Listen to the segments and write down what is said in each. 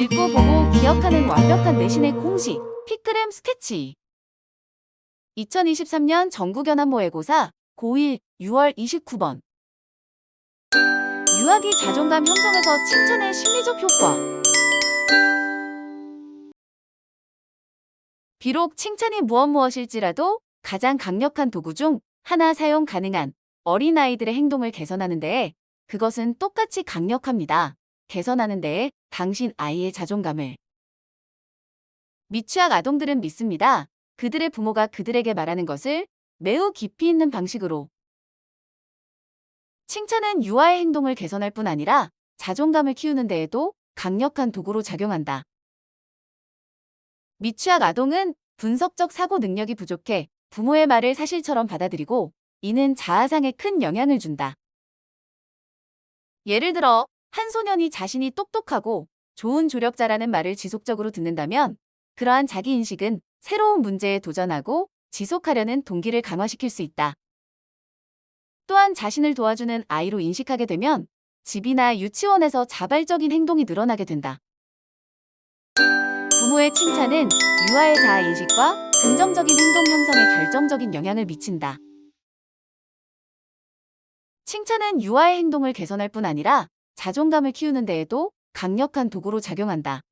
읽고 보고 기억하는 완벽한 내신의 공식 피크램 스케치. 2023년 전국연합 모의고사 고1 6월 29번. 유아기 자존감 형성에서 칭찬의 심리적 효과. 비록 칭찬이 무엇 무엇일지라도 가장 강력한 도구 중 하나 사용 가능한 어린아이들의 행동을 개선하는 데에 그것은 똑같이 강력합니다. 개선하는 데에 당신 아이의 자존감을. 미취학 아동들은 믿습니다. 그들의 부모가 그들에게 말하는 것을 매우 깊이 있는 방식으로. 칭찬은 유아의 행동을 개선할 뿐 아니라 자존감을 키우는 데에도 강력한 도구로 작용한다. 미취학 아동은 분석적 사고 능력이 부족해 부모의 말을 사실처럼 받아들이고 이는 자아상에 큰 영향을 준다. 예를 들어 한 소년이 자신이 똑똑하고 좋은 조력자라는 말을 지속적으로 듣는다면 그러한 자기 인식은 새로운 문제에 도전하고 지속하려는 동기를 강화시킬 수 있다. 또한 자신을 도와주는 아이로 인식하게 되면 집이나 유치원에서 자발적인 행동이 늘어나게 된다. 부모의 칭찬은 유아의 자아 인식과 긍정적인 행동 형성에 결정적인 영향을 미친다. 칭찬은 유아의 행동을 개선할 뿐 아니라 자존감을 키우는 데에도 강력한 도구로 작용한다.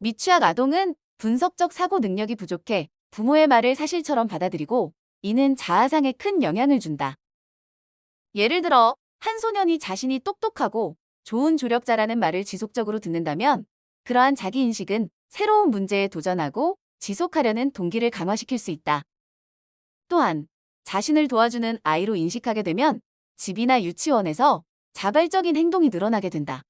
미취학 아동은 분석적 사고 능력이 부족해 부모의 말을 사실처럼 받아들이고 이는 자아상에 큰 영향을 준다. 예를 들어 한 소년이 자신이 똑똑하고 좋은 조력자라는 말을 지속적으로 듣는다면 그러한 자기 인식은 새로운 문제에 도전하고 지속하려는 동기를 강화시킬 수 있다. 또한 자신을 도와주는 아이로 인식하게 되면 집이나 유치원에서 자발적인 행동이 늘어나게 된다.